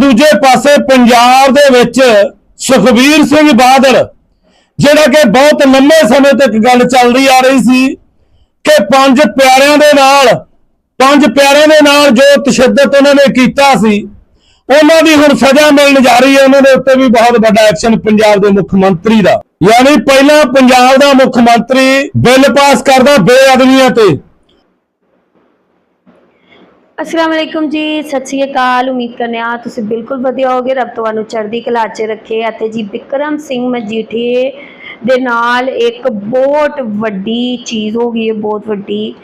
ਦੂਜੇ ਪਾਸੇ ਪੰਜਾਬ ਦੇ ਵਿੱਚ ਸੁਖਬੀਰ ਸਿੰਘ ਬਾਦਲ, ਜਿਹੜਾ ਕਿ ਬਹੁਤ ਲੰਮੇ ਸਮੇਂ ਤੱਕ ਗੱਲ ਚੱਲਦੀ ਆ ਰਹੀ ਸੀ ਕਿ ਪੰਜ ਪਿਆਰਿਆਂ ਦੇ ਨਾਲ, ਪੰਜ ਪਿਆਰਿਆਂ ਦੇ ਨਾਲ ਜੋ ਤਸ਼ੱਦਦ ਉਹਨਾਂ ਨੇ ਕੀਤਾ ਸੀ, ਉਹਨਾਂ ਦੀ ਹੁਣ ਸਜ਼ਾ ਮਿਲਣ ਜਾ ਰਹੀ ਹੈ। ਉਹਨਾਂ ਦੇ ਉੱਤੇ ਵੀ ਬਹੁਤ ਵੱਡਾ ਐਕਸ਼ਨ ਪੰਜਾਬ ਦੇ ਮੁੱਖ ਮੰਤਰੀ ਦਾ। ਯਾਨੀ ਪਹਿਲਾਂ ਪੰਜਾਬ ਦਾ ਮੁੱਖ ਮੰਤਰੀ ਬਿੱਲ ਪਾਸ ਕਰਦਾ ਬੇਅਦਬੀਆਂ ਤੇ। ਅਸਲਾਮ ਅਲੈਕੁਮ ਜੀ, ਸਤਿ ਸ਼੍ਰੀ ਅਕਾਲ। ਉਮੀਦ ਕਰਨੇ ਆ ਤੁਸੀਂ ਬਿਲਕੁਲ ਵਧੀਆ ਹੋਗੇ ਰੱਬ ਤੁਹਾਨੂੰ ਚੜ੍ਹਦੀ ਕਲਾ 'ਚ ਰੱਖੇ। ਅਤੇ ਜੀ ਬਿਕਰਮ ਸਿੰਘ ਮਜੀਠੀਏ ਦੇ ਨਾਲ ਇੱਕ ਬਹੁਤ ਵੱਡੀ ਚੀਜ਼ ਹੋ ਗਈ ਹੈ, ਬਹੁਤ ਵੱਡੀ।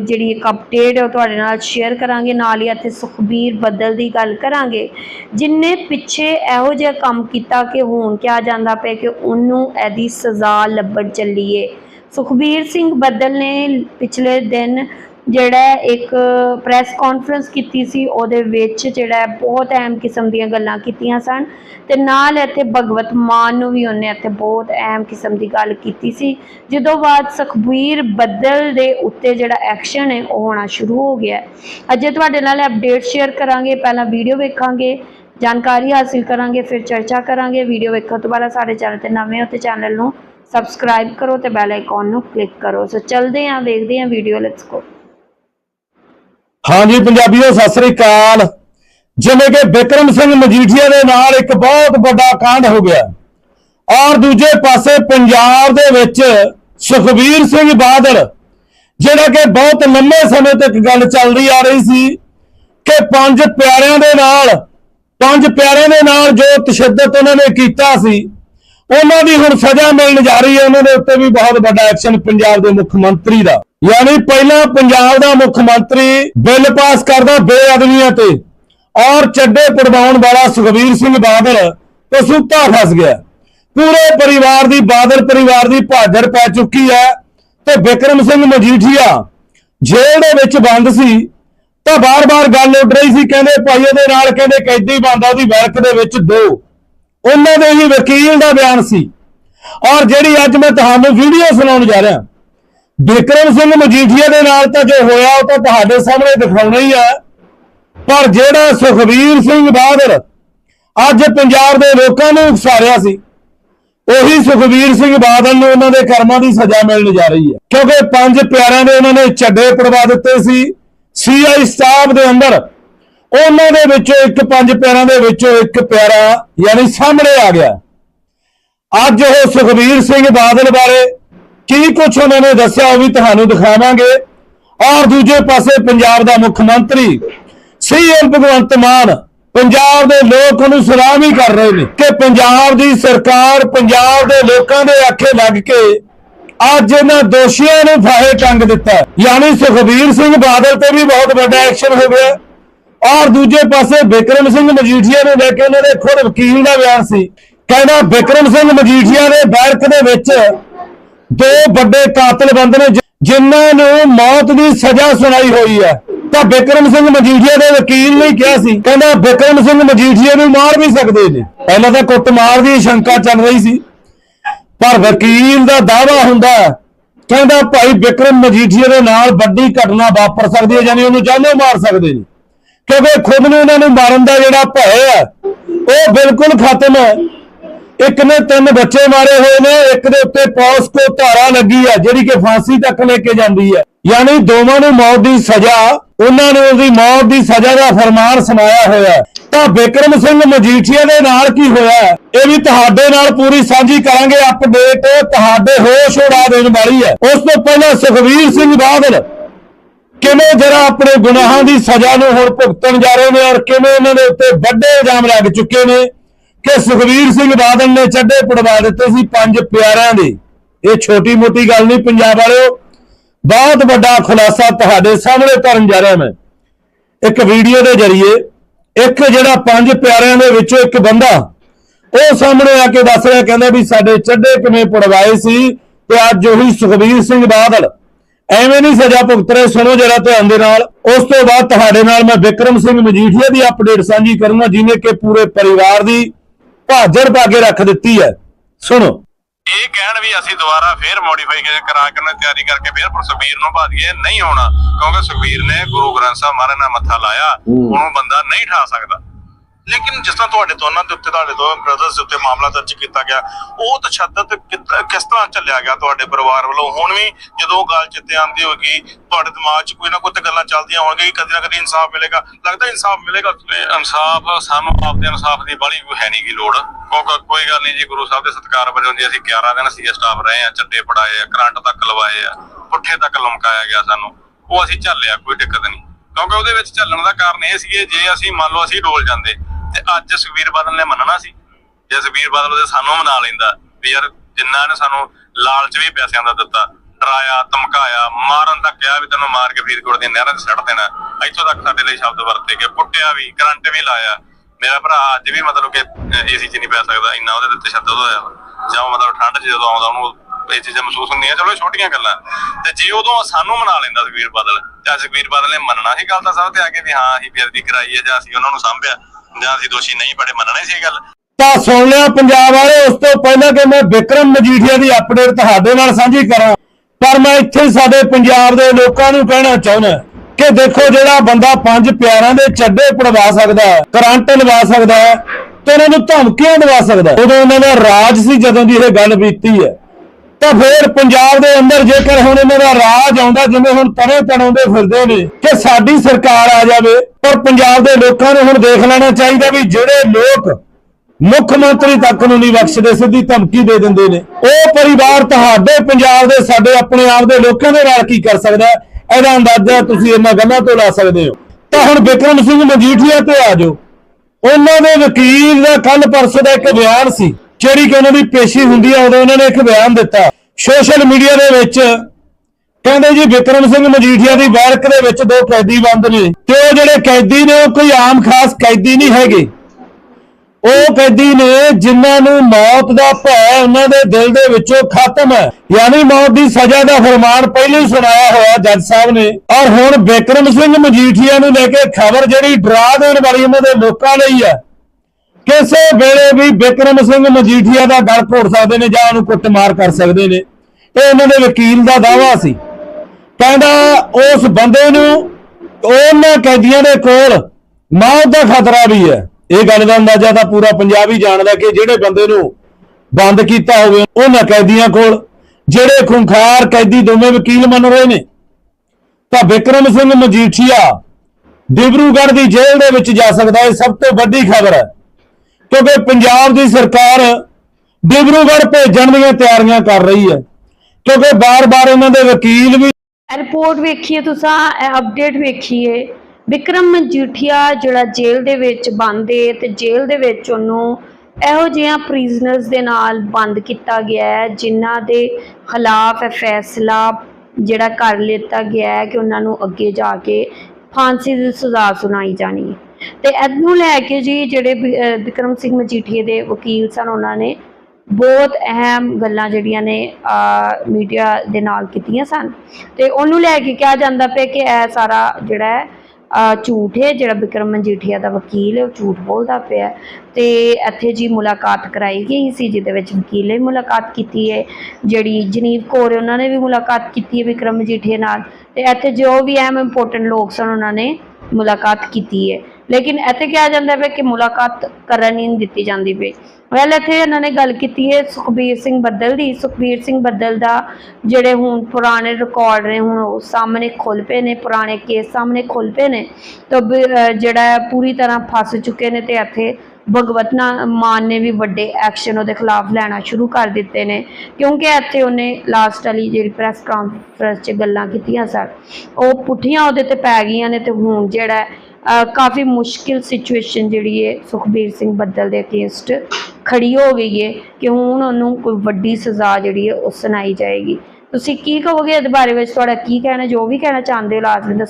ਜਿਹੜੀ ਇੱਕ ਅਪਡੇਟ ਹੈ, ਉਹ ਤੁਹਾਡੇ ਨਾਲ ਸ਼ੇਅਰ ਕਰਾਂਗੇ। ਨਾਲ ਹੀ ਇੱਥੇ ਸੁਖਬੀਰ ਬੱਦਲ ਦੀ ਗੱਲ ਕਰਾਂਗੇ। ਜਿਨਨੇ ਪਿੱਛੇ ਇਹੋ ਜਿਹਾ ਕੰਮ ਕੀਤਾ ਕਿ ਹੁਣ ਕਿਹਾ ਜਾਂਦਾ ਪਿਆ ਕਿ ਉਹਨੂੰ ਇਹਦੀ ਸਜ਼ਾ ਲੱਭਣ ਚੱਲੀਏ। ਸੁਖਬੀਰ ਸਿੰਘ ਬੱਦਲ ਨੇ ਪਿਛਲੇ ਦਿਨ ਜਿਹੜਾ ਇੱਕ ਪ੍ਰੈਸ ਕਾਨਫਰੰਸ ਕੀਤੀ ਸੀ, ਉਹਦੇ ਵਿੱਚ ਜਿਹੜਾ ਬਹੁਤ ਅਹਿਮ ਕਿਸਮ ਦੀਆਂ ਗੱਲਾਂ ਕੀਤੀਆਂ ਸਨ ਤੇ ਨਾਲ ਇੱਥੇ ਭਗਵਤ ਮਾਨ ਨੂੰ ਵੀ ਉਹਨੇ ਇੱਥੇ ਬਹੁਤ ਅਹਿਮ ਕਿਸਮ ਦੀ ਗੱਲ ਕੀਤੀ ਸੀ। ਜਦੋਂ ਬਾਅਦ ਸੁਖਬੀਰ ਬੱਦਲ ਦੇ ਉੱਤੇ ਜਿਹੜਾ ਐਕਸ਼ਨ ਹੈ, ਉਹ ਹੋਣਾ ਸ਼ੁਰੂ ਹੋ ਗਿਆ ਅਜੇ ਤੁਹਾਡੇ ਨਾਲ ਅਪਡੇਟ ਸ਼ੇਅਰ ਕਰਾਂਗੇ, ਪਹਿਲਾਂ ਵੀਡੀਓ ਵੇਖਾਂਗੇ, ਜਾਣਕਾਰੀ ਹਾਸਿਲ ਕਰਾਂਗੇ, ਫਿਰ ਚਰਚਾ ਕਰਾਂਗੇ। ਵੀਡੀਓ ਵੇਖਣ ਤੋਂ ਬਾਅਦ ਸਾਡੇ ਚੈਨਲ ਤੇ ਨਵੇਂ ਹੋ ਤੇ ਚੈਨਲ ਨੂੰ ਸਬਸਕ੍ਰਾਈਬ ਕਰੋ ਤੇ ਬੈਲ ਆਈਕਨ ਨੂੰ ਕਲਿੱਕ ਕਰੋ। ਸੋ ਚਲਦੇ ਹਾਂ, ਵੇਖਦੇ ਹਾਂ ਵੀਡੀਓ ਲੈਟਸ ਗੋ ਹਾਂਜੀ, ਪੰਜਾਬੀਓ, ਸਤਿ ਸ੍ਰੀ ਅਕਾਲ। ਜਿਵੇਂ ਕਿ ਵਿਕਰਮ ਸਿੰਘ ਮਜੀਠੀਆ ਦੇ ਨਾਲ ਇੱਕ ਬਹੁਤ ਵੱਡਾ ਕਾਂਡ ਹੋ ਗਿਆ। ਔਰ ਦੂਜੇ ਪਾਸੇ ਪੰਜਾਬ ਦੇ ਵਿੱਚ ਸੁਖਬੀਰ ਸਿੰਘ ਬਾਦਲ, ਜਿਹੜਾ ਕਿ ਬਹੁਤ ਲੰਮੇ ਸਮੇਂ ਤੱਕ ਗੱਲ ਚੱਲਦੀ ਆ ਰਹੀ ਸੀ ਕਿ ਪੰਜ ਪਿਆਰਿਆਂ ਦੇ ਨਾਲ, ਪੰਜ ਪਿਆਰਿਆਂ ਦੇ ਨਾਲ ਜੋ ਤਸ਼ੱਦਦ ਉਹਨਾਂ ਨੇ ਕੀਤਾ ਸੀ, ਉਹਨਾਂ ਦੀ ਹੁਣ ਸਜ਼ਾ ਮਿਲਣ ਜਾ ਰਹੀ ਹੈ। ਉਹਨਾਂ ਦੇ ਉੱਤੇ ਵੀ ਬਹੁਤ ਵੱਡਾ ਐਕਸ਼ਨ ਪੰਜਾਬ ਦੇ ਮੁੱਖ ਮੰਤਰੀ ਦਾ। ਯਾਨੀ ਪਹਿਲਾਂ ਪੰਜਾਬ ਦਾ ਮੁੱਖ ਮੰਤਰੀ ਬਿੱਲ ਪਾਸ ਕਰਦਾ ਬੇਅਦਬੀਆਂ ਤੇ ਔਰ ਚੱਡੇ ਪੜਵਾਉਣ ਵਾਲਾ ਸੁਖਬੀਰ ਸਿੰਘ ਬਾਦਲ ਪਸੂਤਾ ਫਸ ਗਿਆ। ਪੂਰੇ ਪਰਿਵਾਰ ਦੀ ਬਾਦਲ ਪਰਿਵਾਰ ਦੀ ਭਾਜੜ ਪੈ ਚੁੱਕੀ ਹੈ ਤੇ ਵਿਕਰਮ ਸਿੰਘ ਮਜੀਠੀਆ ਜੇਲ੍ਹ ਦੇ ਵਿੱਚ ਬੰਦ ਸੀ। ਤਾਂ ਬਾਰ-ਬਾਰ ਗੱਲ ਉੱਡ ਰਹੀ ਸੀ, ਕਹਿੰਦੇ ਭਾਈ ਉਹਦੇ ਨਾਲ ਕਹਿੰਦੇ ਕੈਦੀ ਬੰਦਾ ਉਹਦੀ ਵਰਕ ਦੇ ਵਿੱਚ ਦੋ। ਉਹਨਾਂ ਦੇ ਹੀ ਵਕੀਲ ਦਾ ਬਿਆਨ ਸੀ। ਔਰ ਜਿਹੜੀ ਅੱਜ ਮੈਂ ਤੁਹਾਨੂੰ ਵੀਡੀਓ ਸੁਣਾਉਣ ਜਾ ਰਿਹਾ ਬਿਕਰਮ ਸਿੰਘ ਮਜੀਠੀਆ ਦੇ ਨਾਲ ਤਾਂ ਜੋ ਹੋਇਆ, ਉਹ ਤਾਂ ਤੁਹਾਡੇ ਸਾਹਮਣੇ ਦਿਖਾਉਣਾ ਹੀ ਹੈ ਪਰ ਜਿਹੜਾ ਸੁਖਬੀਰ ਸਿੰਘ ਬਾਦਲ ਅੱਜ ਪੰਜਾਬ ਦੇ ਲੋਕਾਂ ਨੂੰ ਉਕਸਾਰਿਆ ਸੀ, ਉਹੀ ਸੁਖਬੀਰ ਸਿੰਘ ਬਾਦਲ ਨੂੰ ਉਹਨਾਂ ਦੇ ਕਰਮਾਂ ਦੀ ਸਜ਼ਾ ਮਿਲਣ ਜਾ ਰਹੀ ਹੈ। ਕਿਉਂਕਿ ਪੰਜ ਪਿਆਰਿਆਂ ਦੇ ਉਹਨਾਂ ਨੇ ਚੱਡੇ ਪੜਵਾ ਦਿੱਤੇ ਸੀ ਸੀਆਈ ਸਟਾਫ ਦੇ ਅੰਦਰ। ਉਹਨਾਂ ਦੇ ਵਿੱਚੋਂ ਇੱਕ ਪੰਜ ਪਿਆਰਿਆਂ ਦੇ ਵਿੱਚੋਂ ਇੱਕ ਪਿਆਰਾ ਯਾਨੀ ਸਾਹਮਣੇ ਆ ਗਿਆ। ਅੱਜ ਉਹ ਸੁਖਬੀਰ ਸਿੰਘ ਬਾਦਲ ਬਾਰੇ ਕੀ ਕੁਝ ਉਹਨਾਂ ਨੇ ਦੱਸਿਆ ਉਹ ਵੀ ਤੁਹਾਨੂੰ ਦਿਖਾਵਾਂਗੇ। ਔਰ ਦੂਜੇ ਪਾਸੇ ਪੰਜਾਬ ਦਾ ਮੁੱਖ ਮੰਤਰੀ ਸੀਐਮ ਭਗਵੰਤ ਮਾਨ ਪੰਜਾਬ ਦੇ ਲੋਕ ਉਹਨੂੰ ਸਲਾਮ ਹੀ ਕਰ ਰਹੇ ਨੇ ਕਿ ਪੰਜਾਬ ਦੀ ਸਰਕਾਰ ਪੰਜਾਬ ਦੇ ਲੋਕਾਂ ਦੇ ਆਖੇ ਲੱਗ ਕੇ ਅੱਜ ਇਹਨਾਂ ਦੋਸ਼ੀਆਂ ਨੂੰ ਫਾਹੇ ਟੰਗ ਦਿੱਤਾ ਯਾਨੀ ਸੁਖਬੀਰ ਸਿੰਘ ਬਾਦਲ ਤੇ ਵੀ ਬਹੁਤ ਵੱਡਾ ਐਕਸ਼ਨ ਹੋ ਗਿਆ। ਔਰ ਦੂਜੇ ਪਾਸੇ ਵਿਕਰਮ ਸਿੰਘ ਮਜੀਠੀਆ ਨੂੰ ਲੈ ਕੇ ਉਹਨਾਂ ਦੇ ਖੁਦ ਵਕੀਲ ਦਾ ਬਿਆਨ ਸੀ। ਕਹਿੰਦਾ ਵਿਕਰਮ ਸਿੰਘ ਮਜੀਠੀਆ ਦੇ ਬੈਰਕ ਦੇ ਵਿੱਚ ਦੋ ਵੱਡੇ ਕਾਤਲ ਬੰਦ ਨੇ ਜਿਨ੍ਹਾਂ ਨੂੰ ਮੌਤ ਦੀ ਸਜ਼ਾ ਸੁਣਾਈ ਹੋਈ ਹੈ। ਤਾਂ ਵਿਕਰਮ ਸਿੰਘ ਮਜੀਠੀਆ ਦੇ ਵਕੀਲ ਨੇ ਕਿਹਾ ਸੀ, ਕਹਿੰਦਾ ਵਿਕਰਮ ਸਿੰਘ ਮਜੀਠੀਆ ਨੂੰ ਮਾਰ ਵੀ ਸਕਦੇ ਨੇ। ਪਹਿਲਾਂ ਤਾਂ ਕੁੱਟਮਾਰ ਦੀ ਸ਼ੰਕਾ ਚੱਲ ਰਹੀ ਸੀ। ਪਰ ਵਕੀਲ ਦਾ ਦਾਵਾ ਹੁੰਦਾ ਕਹਿੰਦਾ ਭਾਈ ਬਿਕਰਮ ਮਜੀਠੀਆ ਦੇ ਨਾਲ ਵੱਡੀ ਘਟਨਾ ਵਾਪਰ ਸਕਦੀ ਹੈ, ਯਾਨੀ ਉਹਨੂੰ ਜਾਨੋਂ ਮਾਰ ਸਕਦੇ ਨੇ। ਕਿਉਂਕਿ ਖੁਦ ਨੂੰ ਉਹਨਾਂ ਨੂੰ ਮਾਰਨ ਦਾ ਜਿਹੜਾ ਭੈ ਹੈ, ਉਹ ਬਿਲਕੁਲ ਖਤਮ ਹੈ। ਇੱਕ ਨੇ ਤਿੰਨ ਬੱਚੇ ਮਾਰੇ ਹੋਏ ਨੇ, ਇੱਕ ਦੇ ਉੱਤੇ ਪੌਸਕੋ ਧਾਰਾ ਲੱਗੀ ਹੈ ਜਿਹੜੀ ਕਿ ਫਾਂਸੀ ਤੱਕ ਲੈ ਕੇ ਜਾਂਦੀ ਹੈ ਯਾਨੀ ਦੋਵਾਂ ਨੂੰ ਮੌਤ ਦੀ ਸਜ਼ਾ, ਉਹਨਾਂ ਨੇ ਉਹਦੀ ਮੌਤ ਦੀ ਸਜ਼ਾ ਦਾ ਫਰਮਾਨ ਸੁਣਾਇਆ ਹੋਇਆ। ਤਾਂ ਬਿਕਰਮ ਸਿੰਘ ਮਜੀਠੀਆ ਦੇ ਨਾਲ ਕੀ ਹੋਇਆ? ਇਹ ਵੀ ਤੁਹਾਡੇ ਨਾਲ ਪੂਰੀ ਸਾਂਝੀ ਕਰਾਂਗੇ ਅਪਡੇਟ ਤੁਹਾਡੇ ਹੋਸ਼ ਉਡਾ ਦੇਣ ਵਾਲੀ ਹੈ ਉਸ ਤੋਂ ਪਹਿਲਾਂ ਸੁਖਵੀਰ ਸਿੰਘ ਬਾਦਲ ਕਿਵੇਂ ਜਰਾ ਆਪਣੇ ਗੁਨਾਹਾਂ ਦੀ ਸਜ਼ਾ ਨੂੰ ਹੁਣ ਭੁਗਤਣ ਜਾ ਰਹੇ ਨੇ ਔਰ ਕਿਵੇਂ ਉਹਨਾਂ ਦੇ ਉੱਤੇ ਵੱਡੇ ਇਲਜ਼ਾਮ ਲੱਗ ਚੁੱਕੇ ਨੇ? ਕਿ ਸੁਖਵੀਰ ਸਿੰਘ ਬਾਦਲ ਨੇ ਚੱਡੇ ਪੜਵਾ ਦਿੱਤੇ ਸੀ ਪੰਜ ਪਿਆਰਿਆਂ ਦੇ। ਇਹ ਛੋਟੀ ਮੋਟੀ ਗੱਲ ਨਹੀਂ ਪੰਜਾਬ ਵਾਲਿਓ। ਬਹੁਤ ਵੱਡਾ ਖੁਲਾਸਾ ਤੁਹਾਡੇ ਸਾਹਮਣੇ ਕਰਨ ਜਾ ਰਿਹਾ ਮੈਂ। ਇੱਕ ਵੀਡੀਓ ਦੇ ਜ਼ਰੀਏ ਇੱਕ ਜਿਹੜਾ ਪੰਜ ਪਿਆਰਿਆਂ ਦੇ ਵਿੱਚੋਂ ਇੱਕ ਬੰਦਾ, ਉਹ ਸਾਹਮਣੇ ਆ ਕੇ ਦੱਸ ਰਿਹਾ, ਕਹਿੰਦਾ ਵੀ ਸਾਡੇ ਚੱਡੇ ਕਿਵੇਂ ਪੜਵਾਏ ਸੀ ਤੇ ਅੱਜ ਉਹੀ ਸੁਖਬੀਰ ਸਿੰਘ ਬਾਦਲ। ਐਵੇਂ ਨਹੀਂ ਸਜ਼ਾ ਭੁਗਤ ਰਹੇ, ਸੁਣੋ ਜਰਾ ਧਿਆਨ ਦੇ ਨਾਲ। ਉਸ ਤੋਂ ਬਾਅਦ ਤੁਹਾਡੇ ਨਾਲ ਮੈਂ ਵਿਕਰਮ ਸਿੰਘ ਮਜੀਠੀਆ ਦੀ ਅਪਡੇਟ ਸਾਂਝੀ ਕਰੂੰਗਾ ਜਿਨੇ ਕਿ ਪੂਰੇ ਪਰਿਵਾਰ ਦੀ ਭਾਜੜ ਪਾ ਕੇ ਰੱਖ ਦਿੱਤੀ ਹੈ। ਸੁਣੋ। ਇਹ ਕਹਿਣ ਵੀ ਅਸੀਂ ਦੁਬਾਰਾ ਫੇਰ ਮੋਡੀਫਾਈ ਕਰਾ ਕੇ ਨਾ ਤਿਆਰੀ ਕਰਕੇ ਫੇਰ ਸੁਖਬੀਰ ਨੂੰ ਭਾ ਦਈਏ ਨਹੀਂ ਹੋਣਾ। ਕਿਉਂਕਿ ਸੁਖਬੀਰ ਨੇ ਗੁਰੂ ਗ੍ਰੰਥ ਸਾਹਿਬ ਮਹਾਰਾਜ ਨਾਲ ਮੱਥਾ ਲਾਇਆ ਉਹਨੂੰ ਬੰਦਾ ਨਹੀਂ ਠਾ ਸਕਦਾ। ਲੇਕਿਨ ਜਿਸ ਤਰ੍ਹਾਂ ਤੁਹਾਡੇ ਦੋਨਾਂ ਦੇ ਉੱਤੇ, ਤੁਹਾਡੇ ਦੋ ਬ੍ਰਦਰਸ ਦੇ ਉੱਤੇ ਮਾਮਲਾ ਦਰਜ ਕੀਤਾ ਗਿਆ, ਉਹ ਤਸ਼ੱਦਦ ਕਿਸ ਤਰ੍ਹਾਂ ਚੱਲਿਆ ਗਿਆ ਤੁਹਾਡੇ ਪਰਿਵਾਰ ਵੱਲੋਂ? ਹੁਣ ਵੀ ਜਦੋਂ ਉਹ ਗੱਲ ਚਿੱਤੇ ਆਉਂਦੀ ਹੋਗੀ ਤੁਹਾਡੇ ਦਿਮਾਗ 'ਚ ਕੋਈ ਨਾ ਕੋਈ ਤਾਂ ਗੱਲਾਂ ਚੱਲਦੀਆਂ ਹੋਣਗੀਆਂ ਕਿ ਕਦੀ ਨਾ ਕਦੀ ਇਨਸਾਫ ਮਿਲੇਗਾ। ਲੱਗਦਾ ਇਨਸਾਫ ਮਿਲੇਗਾ ਇਨਸਾਫ ਸਾਨੂੰ ਆਪਦੇ ਇਨਸਾਫ ਦੀ ਬਾਲੀ ਕੋਈ ਹੈ ਨਹੀਂ ਕੀ ਲੋੜ। ਕਿਉਂਕਿ ਕੋਈ ਗੱਲ ਨਹੀਂ ਜੀ, ਗੁਰੂ ਸਾਹਿਬ ਦੇ ਸਤਿਕਾਰ ਵਜੋਂ ਜੀ ਅਸੀਂ 11 ਦਿਨ ਸੀ ਸਟਾਫ ਰਹੇ ਆ, ਚੱਡੇ ਪੜਾਏ ਆ, ਕਰੰਟ ਤੱਕ ਲਵਾਏ ਆ, ਪੁੱਠੇ ਤੱਕ ਲਮਕਾਇਆ ਗਿਆ ਸਾਨੂੰ। ਉਹ ਅਸੀਂ ਝੱਲਿਆ ਕੋਈ ਦਿੱਕਤ ਨਹੀਂ। ਕਿਉਂਕਿ ਉਹਦੇ ਵਿੱਚ ਝੱਲਣ ਦਾ ਕਾਰਨ ਇਹ ਸੀ ਜੇ ਅਸੀਂ, ਮੰਨ ਲਓ ਅਸੀਂ ਡੋਲ ਜਾਂਦੇ ਤੇ ਅੱਜ ਸੁਖਬੀਰ ਬਾਦਲ ਨੇ ਮੰਨਣਾ ਸੀ। ਜੇ ਸੁਖਬੀਰ ਬਾਦਲ ਉਹਦੇ ਸਾਨੂੰ ਮਨਾ ਲੈਂਦਾ ਵੀ ਯਾਰ ਜਿੰਨਾ ਨੇ ਸਾਨੂੰ ਲਾਲਚ ਵੀ ਪੈਸਿਆਂ ਦਾ ਦਿੱਤਾ, ਡਰਾਇਆ, ਧਮਕਾਇਆ, ਮਾਰਨ ਤੱਕ ਕਿਹਾ ਵੀ ਤੈਨੂੰ ਮਾਰ ਕੇ ਫਰੀਦਕੋਟ ਦੀਆਂ ਨਹਿਰਾਂ 'ਚ ਸੱਟ ਦੇਣਾ। ਇੱਥੋਂ ਤੱਕ ਸਾਡੇ ਲਈ ਸ਼ਬਦ ਵਰਤੇ ਗਏ, ਪੁੱਟਿਆ ਵੀ, ਕਰੰਟ ਵੀ ਲਾਇਆ। ਮੇਰਾ ਭਰਾ ਅੱਜ ਵੀ ਮਤਲਬ ਕਿ ਏਸੀ 'ਚ ਨਹੀਂ ਪੈ ਸਕਦਾ, ਇੰਨਾ ਉਹਦੇ ਤੇ ਤਸ਼ੱਦਦ ਹੋਇਆ ਵਾ। ਜਾਂ ਮਤਲਬ ਠੰਡ 'ਚ ਜਦੋਂ ਆਉਂਦਾ, ਉਹਨੂੰ ਇਹ ਚੀਜ਼ਾਂ ਮਹਿਸੂਸ ਹੁੰਦੀਆਂ, ਚਲੋ ਛੋਟੀਆਂ ਗੱਲਾਂ। ਤੇ ਜੇ ਉਦੋਂ ਸਾਨੂੰ ਮਨਾ ਲੈਂਦਾ ਸੁਖਬੀਰ ਬਾਦਲ ਜਾਂ ਸੁਖਬੀਰ ਬਾਦਲ ਨੇ ਮੰਨਣਾ ਸੀ ਗੱਲ ਦਾ ਸਭ ਤੇ ਆ ਕੇ ਵੀ ਹਾਂ, ਅਸੀਂ ਬੇਅਦਬੀ ਕਰਾਈ ਹੈ ਜਾਂ ਅਸੀਂ ਉਹਨਾਂ ਨੂੰ ਸਾਂਭਿਆ। ਜਾਂ ਅਸੀਂ ਦੋਸ਼ੀ ਨਹੀਂ ਬੜੇ ਮੰਨਣਾ ਸੀ ਇਹ ਗੱਲ। ਤਾਂ ਸੁਣ ਲਿਆ ਪੰਜਾਬ ਵਾਲੇ, ਉਸ ਤੋਂ ਪਹਿਲਾਂ ਕਿ ਮੈਂ ਵਿਕਰਮ ਮਜੀਠੀਆ ਦੀ ਅਪਡੇਟ ਤੁਹਾਡੇ ਨਾਲ ਸਾਂਝੀ ਕਰਾਂ। ਪਰ ਮੈਂ ਇੱਥੇ ਸਾਡੇ ਪੰਜਾਬ ਦੇ ਲੋਕਾਂ ਨੂੰ ਕਹਿਣਾ ਚਾਹੁੰਦਾ ਕਿ ਦੇਖੋ ਜਿਹੜਾ ਬੰਦਾ ਪੰਜ ਪਿਆਰਾਂ ਦੇ ਚੱਡੇ ਪੜਵਾ ਸਕਦਾ ਹੈ ਕਰੰਟ ਲਵਾ ਸਕਦਾ ਹੈ ਤੇ ਉਹਨਾਂ ਨੂੰ ਧਮਕੀਆਂ ਦਵਾ ਸਕਦਾ ਉਦੋਂ ਉਹਨਾਂ ਦਾ ਰਾਜ ਸੀ ਜਦੋਂ ਦੀ ਇਹ ਗੱਲ ਬੀਤੀ ਹੈ। ਤਾਂ ਫਿਰ ਪੰਜਾਬ ਦੇ ਅੰਦਰ ਜੇਕਰ ਹੁਣ ਇਹਨਾਂ ਦਾ ਰਾਜ ਆਉਂਦਾ, ਜਿਵੇਂ ਹੁਣ ਤਰੇ ਤਣਾਉਂਦੇ ਫਿਰਦੇ ਨੇ, ਕਿ ਸਾਡੀ ਸਰਕਾਰ ਆ ਜਾਵੇ, ਪਰ ਪੰਜਾਬ ਦੇ ਲੋਕਾਂ ਨੂੰ ਹੁਣ ਦੇਖ ਲੈਣਾ ਚਾਹੀਦਾ ਵੀ ਜਿਹੜੇ ਲੋਕ ਮੁੱਖ ਮੰਤਰੀ ਤੱਕ ਨੂੰ ਨਹੀਂ ਬਖਸ਼ਦੇ, ਸਿੱਧੀ ਧਮਕੀ ਦੇ ਦਿੰਦੇ ਨੇ। ਉਹ ਪਰਿਵਾਰ ਤੁਹਾਡੇ ਪੰਜਾਬ ਦੇ, ਸਾਡੇ ਆਪਣੇ ਆਪ ਦੇ ਲੋਕਾਂ ਦੇ ਨਾਲ ਕੀ ਕਰ ਸਕਦਾ ਇਹਦਾ ਅੰਦਾਜ਼ਾ ਤੁਸੀਂ ਇਹਨਾਂ ਗੱਲਾਂ ਤੋਂ ਲਾ ਸਕਦੇ ਹੋ। ਤਾਂ ਹੁਣ ਵਿਕਰਮ ਸਿੰਘ ਮਜੀਠੀਆ ਤੇ ਆ ਜਾਓ। ਉਹਨਾਂ ਦੇ ਵਕੀਲ ਦਾ ਕੱਲ ਪਰਸੋਂ ਦਾ ਇੱਕ ਬਿਆਨ ਸੀ। ਜਿਹੜੀ ਕਿ ਉਹਨਾਂ ਦੀ ਪੇਸ਼ੀ ਹੁੰਦੀ ਹੈ ਉਦੋਂ ਉਹਨਾਂ ਨੇ ਇੱਕ ਬਿਆਨ ਦਿੱਤਾ। ਸੋਸ਼ਲ ਮੀਡੀਆ ਦੇ ਵਿੱਚ ਕਹਿੰਦੇ ਜੀ, ਵਿਕਰਮ ਸਿੰਘ ਮਜੀਠੀਆ ਦੀ ਬੈਰਕ ਦੇ ਵਿੱਚ ਦੋ ਕੈਦੀ ਬੰਦ ਨੇ। ਤੇ ਉਹ ਜਿਹੜੇ ਕੈਦੀ ਨੇ, ਉਹ ਕੋਈ ਆਮ ਖਾਸ ਕੈਦੀ ਨਹੀਂ ਹੈਗੇ। ਉਹ ਕੈਦੀ ਨੇ ਜਿਨ੍ਹਾਂ ਨੂੰ ਮੌਤ ਦਾ ਭੈ ਉਹਨਾਂ ਦੇ ਦਿਲ ਦੇ ਵਿੱਚੋਂ ਖਤਮ ਹੈ। ਯਾਨੀ ਮੌਤ ਦੀ ਸਜ਼ਾ ਦਾ ਫਰਮਾਨ ਪਹਿਲਾਂ ਹੀ ਸੁਣਾਇਆ ਹੋਇਆ ਜੱਜ ਸਾਹਿਬ ਨੇ। ਔਰ ਹੁਣ ਬਿਕਰਮ ਸਿੰਘ ਮਜੀਠੀਆ ਨੂੰ ਲੈ ਕੇ ਖਬਰ ਜਿਹੜੀ ਡਰਾ ਦੇਣ ਵਾਲੀ ਉਹਨਾਂ ਦੇ ਲੋਕਾਂ ਲਈ ਹੈ। ਕਿਸੇ ਵੇਲੇ ਵੀ ਬਿਕਰਮ ਸਿੰਘ ਮਜੀਠੀਆ ਦਾ ਗਲ ਘੋੜ ਸਕਦੇ ਨੇ ਜਾਂ ਉਹਨੂੰ ਕੁੱਟਮਾਰ ਕਰ ਸਕਦੇ ਨੇ, ਇਹ ਉਹਨਾਂ ਦੇ ਵਕੀਲ ਦਾ ਦਾਵਾ ਸੀ। ਕਹਿੰਦਾ ਉਸ ਬੰਦੇ ਨੂੰ ਉਹਨਾਂ ਕੈਦੀਆਂ ਦੇ ਕੋਲ ਮੌਤ ਦਾ ਖਤਰਾ ਵੀ ਹੈ। ਇਹ ਗੱਲ ਦਾ ਅੰਦਾਜ਼ਾ ਤਾਂ ਪੂਰਾ ਪੰਜਾਬ ਜਾਣਦਾ ਕਿ ਜਿਹੜੇ ਬੰਦੇ ਨੂੰ ਬੰਦ ਕੀਤਾ ਹੋਵੇ, ਉਹਨਾਂ ਕੈਦੀਆਂ ਕੋਲ, ਜਿਹੜੇ ਖੁੰਖਾਰ ਕੈਦੀ ਦੋਵੇਂ ਵਕੀਲ ਮੰਨ ਰਹੇ ਨੇ। ਤਾਂ ਵਿਕਰਮ ਸਿੰਘ ਮਜੀਠੀਆ ਡਿਬਰੂਗੜ੍ਹ ਦੀ ਜੇਲ੍ਹ ਦੇ ਵਿੱਚ ਜਾ ਸਕਦਾ ਹੈ। ਸਭ ਤੋਂ ਵੱਡੀ ਖਬਰ ਹੈ। ਕਿਉਂਕਿ ਪੰਜਾਬ ਦੀ ਸਰਕਾਰ ਡਿਬਰੂਗੜ੍ਹ ਭੇਜਣ ਦੀਆਂ ਤਿਆਰੀਆਂ ਕਰ ਰਹੀ ਹੈ। ਕਿਉਂਕਿ ਬਾਰ-ਬਾਰ ਇਹਨਾਂ ਦੇ ਵਕੀਲ ਵੀ ਰਿਪੋਰਟ ਵੇਖੀਏ ਤੁਸੀਂ ਇਹ ਅਪਡੇਟ ਵੇਖੀਏ। ਵਿਕਰਮ ਮਜੀਠੀਆ ਜਿਹੜਾ ਜੇਲ੍ਹ ਦੇ ਵਿੱਚ ਬੰਦ ਏ ਤੇ ਜੇਲ੍ਹ ਦੇ ਵਿੱਚ ਉਹਨੂੰ ਇਹੋ ਜਿਹਾ ਪ੍ਰਿਜ਼ਨਰਸ ਦੇ ਨਾਲ ਬੰਦ ਕੀਤਾ ਗਿਆ ਹੈ, ਜਿਨ੍ਹਾਂ ਦੇ ਖਿਲਾਫ ਇਹ ਫੈਸਲਾ ਜਿਹੜਾ ਕਰ ਲਿੱਤਾ ਗਿਆ ਹੈ ਕਿ ਉਹਨਾਂ ਨੂੰ ਅੱਗੇ ਜਾ ਕੇ ਫਾਂਸੀ ਦੀ ਸਜ਼ਾ ਸੁਣਾਈ ਜਾਣੀ ਹੈ। ਤੇ ਇਹਨੂੰ ਲੈ ਕੇ ਜੀ ਜਿਹੜੇ ਵਿ- ਅਹ ਵਿਕਰਮ ਸਿੰਘ ਮਜੀਠੀਏ ਦੇ ਵਕੀਲ ਸਨ ਉਹਨਾਂ ਨੇ ਬਹੁਤ ਅਹਿਮ ਗੱਲਾਂ ਜਿਹੜੀਆਂ ਨੇ ਮੀਡੀਆ ਦੇ ਨਾਲ ਕੀਤੀਆਂ ਸਨ। ਤੇ ਉਹਨੂੰ ਲੈ ਕੇ ਕਿਹਾ ਜਾਂਦਾ ਪਿਆ ਕਿ ਇਹ ਸਾਰਾ ਜਿਹੜਾ ਹੈ ਝੂਠ ਹੈ ਜਿਹੜਾ ਵਿਕਰਮ ਮਜੀਠੀਆ ਦਾ ਵਕੀਲ ਹੈ ਉਹ ਝੂਠ ਬੋਲਦਾ ਪਿਆ ਹੈ। ਤੇ ਇੱਥੇ ਜੀ ਮੁਲਾਕਾਤ ਕਰਾਈ ਗਈ ਸੀ ਜਿਹਦੇ ਵਿੱਚ ਵਕੀਲ ਨੇ ਮੁਲਾਕਾਤ ਕੀਤੀ ਹੈ। ਜਿਹੜੀ ਜਨੀਵ ਕੌਰ ਹੈ, ਉਹਨਾਂ ਨੇ ਵੀ ਮੁਲਾਕਾਤ ਕੀਤੀ ਹੈ ਵਿਕਰਮ ਮਜੀਠੀਆ ਨਾਲ। ਤੇ ਇੱਥੇ ਜੋ ਵੀ ਅਹਿਮ ਇੰਪੋਰਟੈਂਟ ਲੋਕ ਸਨ ਉਹਨਾਂ ਨੇ ਮੁਲਾਕਾਤ ਕੀਤੀ ਹੈ। ਲੇਕਿਨ ਇੱਥੇ ਕਿਹਾ ਜਾਂਦਾ ਹੈ ਕਿ ਮੁਲਾਕਾਤ ਕਰਨ ਹੀ ਨਹੀਂ ਦਿੱਤੀ ਜਾਂਦੀ ਪਈ। ਵੈਲ ਇੱਥੇ ਇਹਨਾਂ ਨੇ ਗੱਲ ਕੀਤੀ ਹੈ ਸੁਖਬੀਰ ਸਿੰਘ ਬੱਦਲ ਦੀ। ਸੁਖਬੀਰ ਸਿੰਘ ਬੱਦਲ ਦਾ ਜਿਹੜੇ ਹੁਣ ਪੁਰਾਣੇ ਰਿਕਾਰਡ ਨੇ, ਹੁਣ ਉਹ ਸਾਹਮਣੇ ਖੁੱਲ ਪਏ ਨੇ, ਪੁਰਾਣੇ ਕੇਸ ਸਾਹਮਣੇ ਖੁੱਲ ਪਏ ਨੇ। ਤਾਂ ਜਿਹੜਾ ਪੂਰੀ ਤਰ੍ਹਾਂ ਫਸ ਚੁੱਕੇ ਨੇ ਤੇ ਇੱਥੇ ਭਗਵਤ ਮਾਨ ਨੇ ਵੀ ਵੱਡੇ ਐਕਸ਼ਨ ਉਹਦੇ ਖਿਲਾਫ ਲੈਣਾ ਸ਼ੁਰੂ ਕਰ ਦਿੱਤੇ ਨੇ, ਕਿਉਂਕਿ ਇੱਥੇ ਉਹਨੇ ਲਾਸਟ ਵਾਲੀ ਜਿਹੜੀ ਪ੍ਰੈਸ ਕਾਨਫਰੰਸ 'ਚ ਗੱਲਾਂ ਕੀਤੀਆਂ ਸਰ ਉਹ ਪੁੱਠੀਆਂ ਉਹਦੇ ਤੇ ਪੈ ਗਈਆਂ ਨੇ ਤੇ ਹੁਣ ਜਿਹੜਾ ਕਾਫੀ ਮੁਸ਼ਕਿਲ ਸਿਚੁਏਸ਼ਨ ਜਿਹੜੀ ਹੈ ਸੁਖਬੀਰ ਸਿੰਘ ਬੱਦਲ ਦੇ ਅਗੇਂਸਟ ਖੜੀ ਹੋ ਗਈ ਹੈ ਕਿ ਹੁਣ ਉਹਨੂੰ ਕੋਈ ਵੱਡੀ ਸਜ਼ਾ ਜਿਹੜੀ ਹੈ ਉਹ ਸੁਣਾਈ ਜਾਏਗੀ। ਤੁਸੀਂ ਕੀ ਕਹੋਗੇ ਇਹਦੇ ਬਾਰੇ ਵਿੱਚ? ਤੁਹਾਡਾ ਕੀ ਕਹਿਣਾ? ਜੋ ਵੀ ਕਹਿਣਾ ਚਾਹੁੰਦੇ ਹੋ, ਲਾਜ਼ਮੀ ਦੱਸੋ।